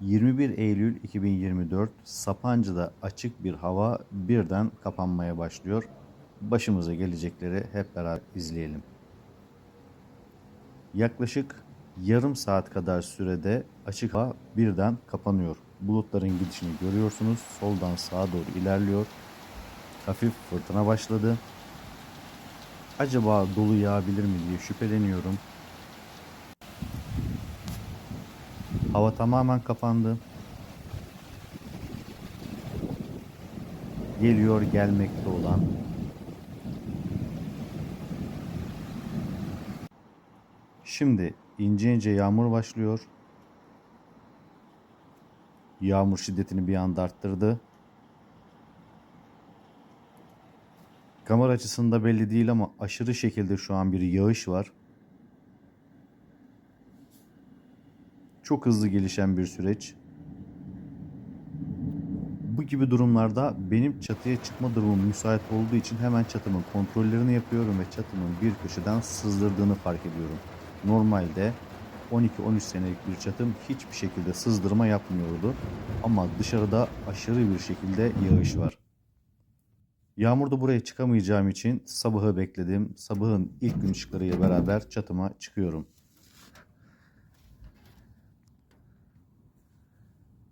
21 Eylül 2024 Sapancı'da açık bir hava birden kapanmaya başlıyor. Başımıza gelecekleri hep beraber izleyelim. Yaklaşık yarım saat kadar sürede açık hava birden kapanıyor. Bulutların gidişini görüyorsunuz. Soldan sağa doğru ilerliyor. Hafif fırtına başladı. Acaba dolu yağabilir mi diye şüpheleniyorum. Hava tamamen kapandı. Geliyor gelmekte olan Şimdi ince ince yağmur başlıyor. Yağmur şiddetini bir anda arttırdı. Kamera açısında belli değil ama aşırı şekilde şu an bir yağış var. Çok hızlı gelişen bir süreç. Bu gibi durumlarda benim çatıya çıkma durumum müsait olduğu için hemen çatımın kontrollerini yapıyorum ve çatımın bir köşeden sızdırdığını fark ediyorum. Normalde 12-13 senelik bir çatım hiçbir şekilde sızdırma yapmıyordu. Ama dışarıda aşırı bir şekilde yağış var. Yağmurda buraya çıkamayacağım için sabahı bekledim. Sabahın ilk gün ışıklarıyla beraber çatıma çıkıyorum.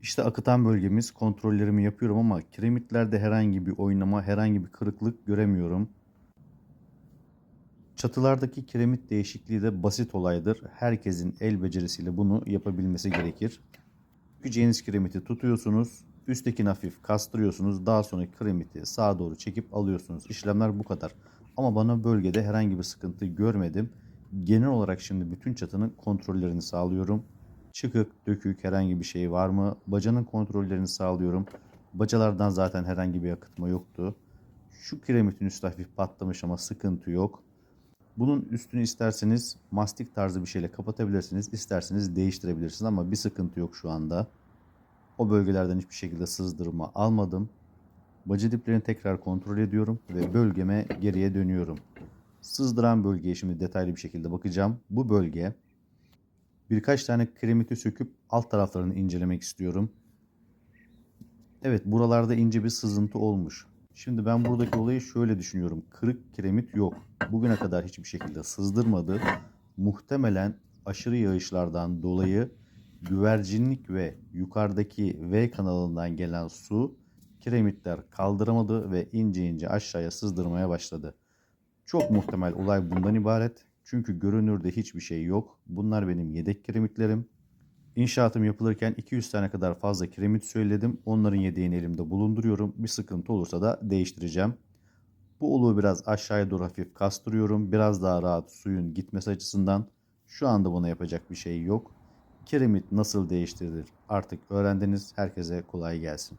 İşte akıtan bölgemiz kontrollerimi yapıyorum ama kiremitlerde herhangi bir oynama, herhangi bir kırıklık göremiyorum. Çatılardaki kiremit değişikliği de basit olaydır. Herkesin el becerisiyle bunu yapabilmesi gerekir. Bükeceğiniz kiremiti tutuyorsunuz. Üsttekini hafif kastırıyorsunuz. Daha sonra kiremiti sağa doğru çekip alıyorsunuz. İşlemler bu kadar. Ama bana bölgede herhangi bir sıkıntı görmedim. Genel olarak şimdi bütün çatının kontrollerini sağlıyorum. Çıkık, dökük herhangi bir şey var mı? Bacanın kontrollerini sağlıyorum. Bacalardan zaten herhangi bir akıtma yoktu. Şu kiremitin üstü hafif patlamış ama sıkıntı yok. Bunun üstünü isterseniz mastik tarzı bir şeyle kapatabilirsiniz. İsterseniz değiştirebilirsiniz ama bir sıkıntı yok şu anda. O bölgelerden hiçbir şekilde sızdırma almadım. Bacı diplerini tekrar kontrol ediyorum ve bölgeme geriye dönüyorum. Sızdıran bölgeye şimdi detaylı bir şekilde bakacağım. Bu bölge birkaç tane kremiti söküp alt taraflarını incelemek istiyorum. Evet buralarda ince bir sızıntı olmuş. Şimdi ben buradaki olayı şöyle düşünüyorum. Kırık kiremit yok. Bugüne kadar hiçbir şekilde sızdırmadı. Muhtemelen aşırı yağışlardan dolayı güvercinlik ve yukarıdaki V kanalından gelen su kiremitler kaldıramadı ve ince ince aşağıya sızdırmaya başladı. Çok muhtemel olay bundan ibaret. Çünkü görünürde hiçbir şey yok. Bunlar benim yedek kiremitlerim. İnşaatım yapılırken 200 tane kadar fazla kiremit söyledim. Onların yedeğini elimde bulunduruyorum. Bir sıkıntı olursa da değiştireceğim. Bu oluğu biraz aşağıya doğru hafif kastırıyorum. Biraz daha rahat suyun gitmesi açısından. Şu anda buna yapacak bir şey yok. Kiremit nasıl değiştirilir artık öğrendiniz. Herkese kolay gelsin.